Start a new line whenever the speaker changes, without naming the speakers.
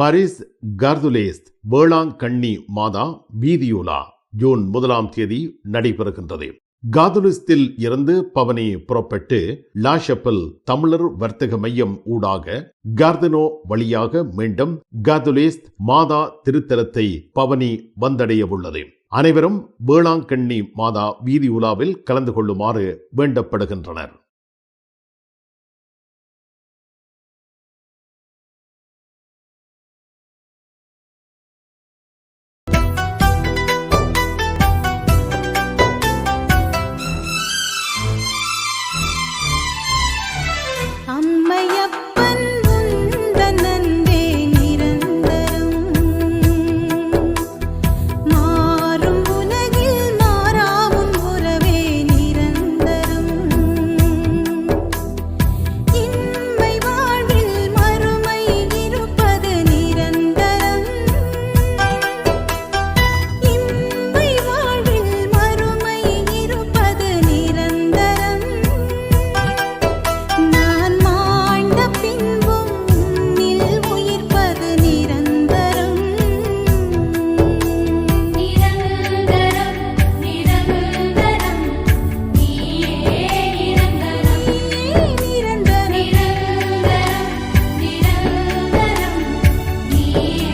Paris கார்துலேஸ் Velankanni மாதா வீதியுலா June முதலாம் தேதி நடைபெறுகின்றது. காதுலிஸ்தில் இருந்து பவனி புறப்பட்டு லாஷப்பல் தமிழர் வர்த்தக மையம் ஊடாக கார்தனோ வழியாக மீண்டும் காதுலேஸ்த் மாதா திருத்தலத்தை பவனி வந்தடைய உள்ளது. அனைவரும் வேளாங்கண்ணி மாதா வீதி உலாவில் கலந்து கொள்ளுமாறு வேண்டப்படுகின்றனர். You.